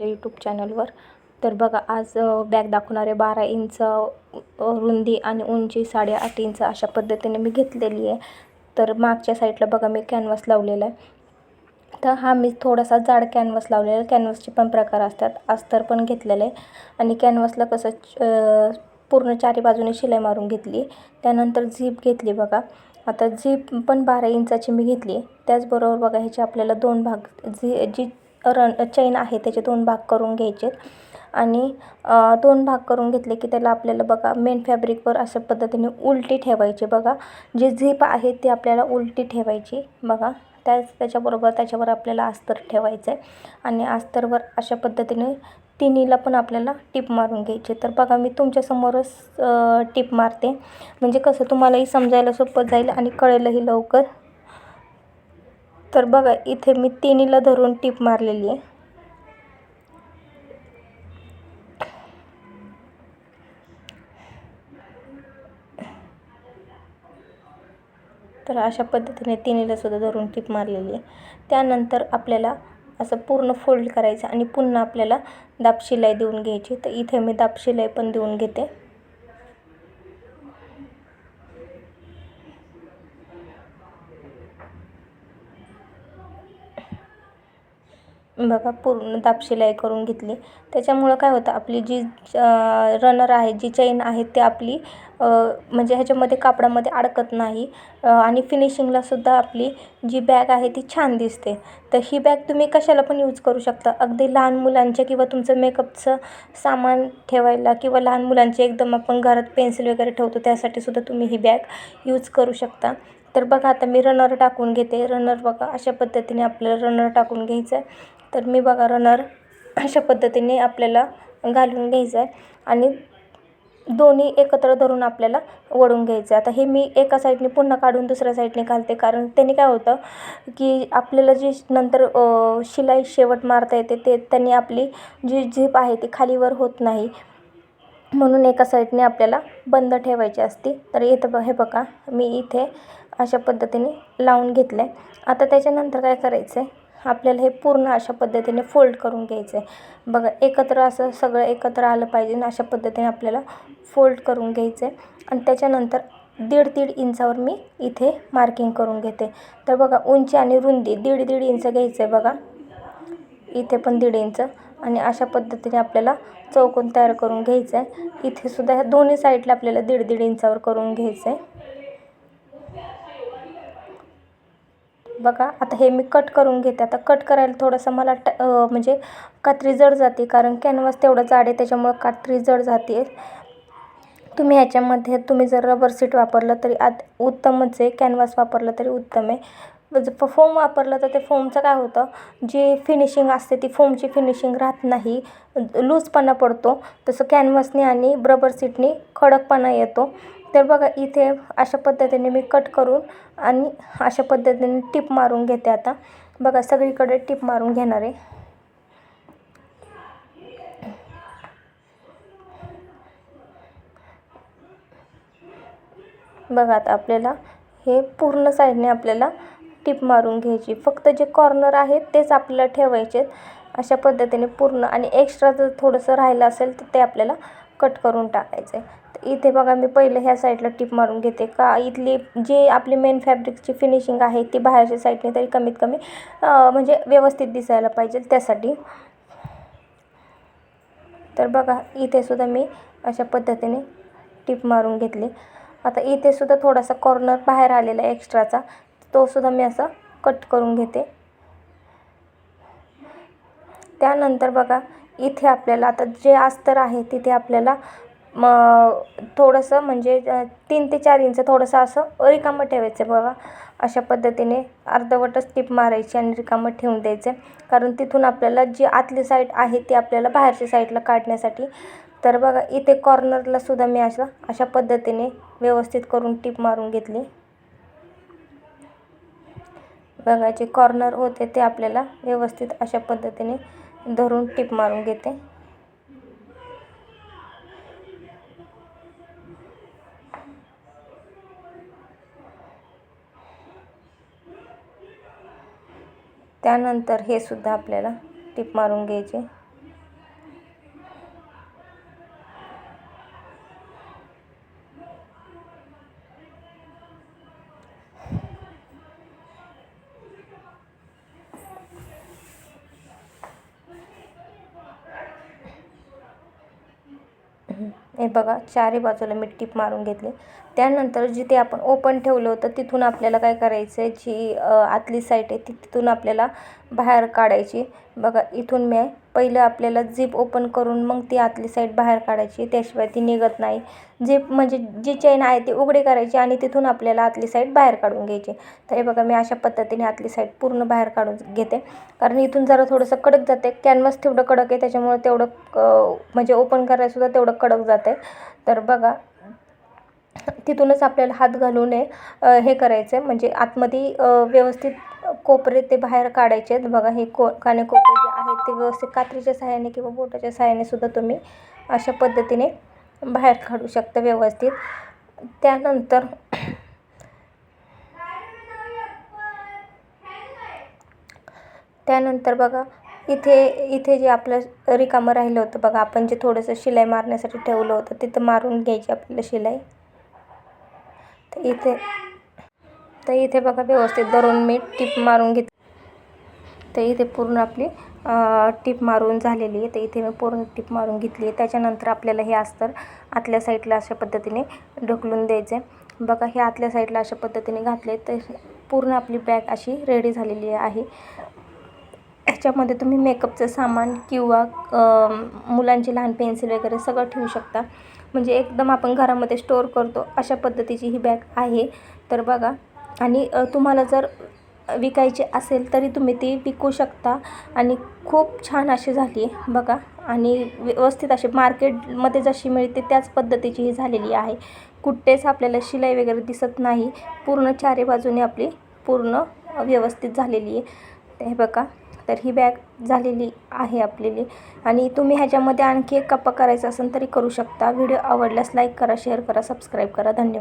माझ्या यूट्यूब चॅनलवर तर बघा आज बॅग दाखवणारे बारा इंच रुंदी आणि उंची साडेआठ इंच अशा पद्धतीने मी घेतलेली आहे. तर मागच्या साईडला बघा मी कॅनव्हास लावलेला आहे. तर हा मी थोडासा जाड कॅनव्हास लावलेला आहे. कॅनव्हासचे पण प्रकार असतात. अस्तर पण घेतलेलं आहे. आणि कॅनव्हासला कसं पूर्ण चारी बाजूने शिलाई मारून घेतली. त्यानंतर झीप घेतली बघा. आता झीप पण बारा इंचाची मी घेतली त्याचबरोबर बघा ह्याचे आपल्याला दोन भाग झी जी रन चैन आहे त्याचे दोन भाग करून घ्यायचे आणि दोन भाग करून घेतले की त्याला आपल्याला बघा मेन फॅब्रिकवर अशा पद्धतीने उलटी ठेवायची बघा. जी झीप आहे ती आपल्याला उलटी ठेवायची बघा. त्याच त्याच्याबरोबर त्याच्यावर आपल्याला अस्तर ठेवायचं आहे आणि अस्तरवर अशा पद्धतीने तिन्हीला पण आपल्याला टिप मारून घ्यायची. तर बघा मी तुमच्यासमोरच टिप मारते. म्हणजे कसं तुम्हालाही समजायला सोपं जाईल आणि कळेलही लवकर. तर बघा इथे मी तिन्हीला धरून टीप मारलेली आहे. तर अशा पद्धतीने तिन्हीला सुद्धा धरून टीप मारलेली आहे. त्यानंतर आपल्याला असं पूर्ण फोल्ड करायचं आणि पुन्हा आपल्याला दाब शिलाई देऊन घ्यायची. तर इथे मी दाब शिलाई पण देऊन घेते. बघा पूर्ण दाब शिलाई करून घेतली. त्याच्यामुळं काय होतं आपली जी रनर आहे जी चैन आहे ती आपली म्हणजे ह्याच्यामध्ये कापडामध्ये अडकत नाही. आणि फिनिशिंगलासुद्धा आपली जी बॅग आहे ती छान दिसते. तर ही बॅग तुम्ही कशाला पण यूज करू शकता. अगदी लहान मुलांच्या किंवा तुमचं मेकअपचं सामान ठेवायला किंवा लहान मुलांचे एकदम आपण घरात पेन्सिल वगैरे ठेवतो त्यासाठी सुद्धा तुम्ही ही बॅग यूज करू शकता. तर बघा आता मी रनर टाकून घेते. रनर बघा अशा पद्धतीने आपल्याला रनर टाकून घ्यायचं आहे तर मी बघा रनर अशा पद्धतीने आपल्याला घालून घ्यायचं आहे आणि दोन्ही एकत्र धरून आपल्याला वळून घ्यायचं आहे आता हे मी एका साईडने पुन्हा काढून दुसऱ्या साईडने घालते कारण त्याने काय होतं की आपल्याला जी नंतर शिलाई शेवट मारता येते ते त्यांनी आपली जी झीप आहे ती खालीवर होत नाही. म्हणून एका साईडने आपल्याला बंद ठेवायची असते. तर इथं ब हे बघा मी इथे अशा पद्धतीने लावून घेतलं आहे आता त्याच्यानंतर काय करायचं आहे आपल्याला हे पूर्ण अशा पद्धतीने फोल्ड करून घ्यायचं आहे. बघा एकत्र असं सगळं एकत्र आलं पाहिजे आणि अशा पद्धतीने आपल्याला फोल्ड करून घ्यायचं आहे. आणि त्याच्यानंतर दीड दीड इंचावर मी इथे मार्किंग करून घेते. तर बघा उंची आणि रुंदी दीड दीड इंच घ्यायचं आहे बघा. इथे पण दीड इंच. आणि अशा पद्धतीने आपल्याला चौकोन तयार करून घ्यायचं आहे. इथे सुद्धा ह्या दोन्ही साईडला आपल्याला दीड दीड इंचावर करून घ्यायचं आहे. बघा आता हे मी कट करून घेते. आता कट करायला थोडंसं मला ट म्हणजे कात्री जड जाते कारण कॅनव्हास तेवढं जाड आहे त्याच्यामुळं कात्री जड जाते. तुम्ही ह्याच्यामध्ये तुम्ही जर रबर सीट वापरलं तरी आत उत्तमच आहे कॅनव्हास वापरलं तरी उत्तम आहे. म्हणजे जर फोम वापरलं तर ते फोमचं काय होतं? जी फिनिशिंग असते ती फोमची फिनिशिंग राहत नाही. लूजपणा पडतो. तसं कॅनव्हासने आणि रबर सीटने खडकपणा येतो. तर बघा इथे अशा पद्धतीने मी कट करून आणि अशा पद्धतीने टिप मारून घेते आता. बघा सगळीकडे टिप मारून घेणार आहे. बघा आता आपल्याला हे पूर्ण साईडने आपल्याला टिप मारून घ्यायची. फक्त जे कॉर्नर आहेत तेच आपल्याला ठेवायचे अशा पद्धतीने पूर्ण आणि एक्स्ट्रा जर थोडंसं राहिलं असेल तर ते आपल्याला कट करून टाकायचं आहे इथे बघा मी पहिलं ह्या साईडला टिप मारून घेते का? इथली जी आपली मेन फॅब्रिकची फिनिशिंग आहे ती बाहेरच्या साईडने तरी कमीत कमी म्हणजे व्यवस्थित दिसायला पाहिजे त्यासाठी. तर बघा इथे सुद्धा मी अशा पद्धतीने टिप मारून घेतली. आता इथे सुद्धा थोडासा कॉर्नर बाहेर आलेला आहे एक्स्ट्राचा तो सुद्धा मी असा कट करून घेते. त्यानंतर बघा इथे आपल्याला आता जे अस्तर आहे तिथे आपल्याला मग थोडंसं म्हणजे तीन ते चार इंच थोडंसं असं रिकामं ठेवायचं बघा अशा पद्धतीने अर्धवटच टिप मारायची आणि रिकामं ठेवून द्यायचं. कारण तिथून आपल्याला जी आतली साईड आहे ती आपल्याला बाहेरच्या साईडला काढण्यासाठी. तर बघा इथे कॉर्नरला सुद्धा मी असं अशा पद्धतीने व्यवस्थित करून टिप मारून घेतली. बघा जे कॉर्नर होते ते आपल्याला व्यवस्थित अशा पद्धतीने धरून टिप मारून घेते. त्यानंतर हे सुद्धा आपल्याला टिप मारून घ्यायचे. हे बघा चारी बाजूला मी टीप मारून घेतले. त्यानंतर जिथे आपण ओपन ठेवलं होतं तिथून आपल्याला काय करायचं आहे जी आतली साईट आहे ती तिथून आपल्याला बाहेर काढायची. बघा इथून मी पहिलं आपल्याला झिप ओपन करून मग ती आतली साईड बाहेर काढायची. त्याशिवाय ती निघत नाही. झिप म्हणजे जी चैन आहे ती उघडी करायची आणि तिथून आपल्याला आतली साईड बाहेर काढून घ्यायची. तर हे बघा मी अशा पद्धतीने आतली साईड पूर्ण बाहेर काढून घेते. कारण इथून जरा थोडंसं कडक जाते. कॅनव्हास तेवढं कडक आहे त्याच्यामुळे तेवढं म्हणजे ओपन करायलासुद्धा तेवढं कडक जात. आहे तर बघा तिथूनच आपल्याला हात घालून हे करायचं आहे म्हणजे आतमध्ये व्यवस्थित कोपरे ते बाहेर काढायचे आहेत. बघा हे को कानेकोपरे जे आहेत ते व्यवस्थित कात्रीच्या सहाय्याने किंवा बोटाच्या सहाय्याने सुद्धा तुम्ही अशा पद्धतीने बाहेर काढू शकता व्यवस्थित. त्यानंतर त्यानंतर बघा इथे इथे जे आपलं रिकामं राहिलं होतं बघा आपण जे थोडंसं शिलाई मारण्यासाठी ठेवलं होतं तिथं मारून घ्यायची आपल्याला शिलाई. तर इथे तर इथे बघा व्यवस्थित धरून मी टीप मारून घेत तर इथे पूर्ण आपली टीप मारून झालेली आहे. तर इथे मी पूर्ण टीप मारून घेतली आहे. त्याच्यानंतर आपल्याला हे अस्तर आतल्या साईडला अशा पद्धतीने ढकलून द्यायचं आहे बघा हे आतल्या साईडला अशा पद्धतीने घातले तर पूर्ण आपली बॅग अशी रेडी झालेली आहे. ह्याच्यामध्ये तुम्ही मेकअपचं सामान किंवा मुलांची लहान पेन्सिल वगैरे सगळं ठेवू शकता. म्हणजे एकदम आपण घरामध्ये स्टोअर करतो अशा पद्धतीची ही बॅग आहे. तर बघा आणि तुम्हाला जर विकायची असेल तरी तुम्ही ती विकू शकता. आणि खूप छान अशी झाली आहे बघा. आणि व्यवस्थित अशी मार्केटमध्ये जशी मिळते त्याच पद्धतीची ही झालेली आहे. कुठेच आपल्याला शिलाई वगैरे दिसत नाही. पूर्ण चारी बाजूने आपली पूर्ण व्यवस्थित झालेली आहे. हे बघा. तर ही बॅग झालेली आहे आपलेली आणि तुम्ही ह्याच्यामध्ये आणखी एक कप्पा करायचा असेल तरी करू शकता. व्हिडिओ आवडल्यास लाईक करा शेअर करा सबस्क्राईब करा. धन्यवाद.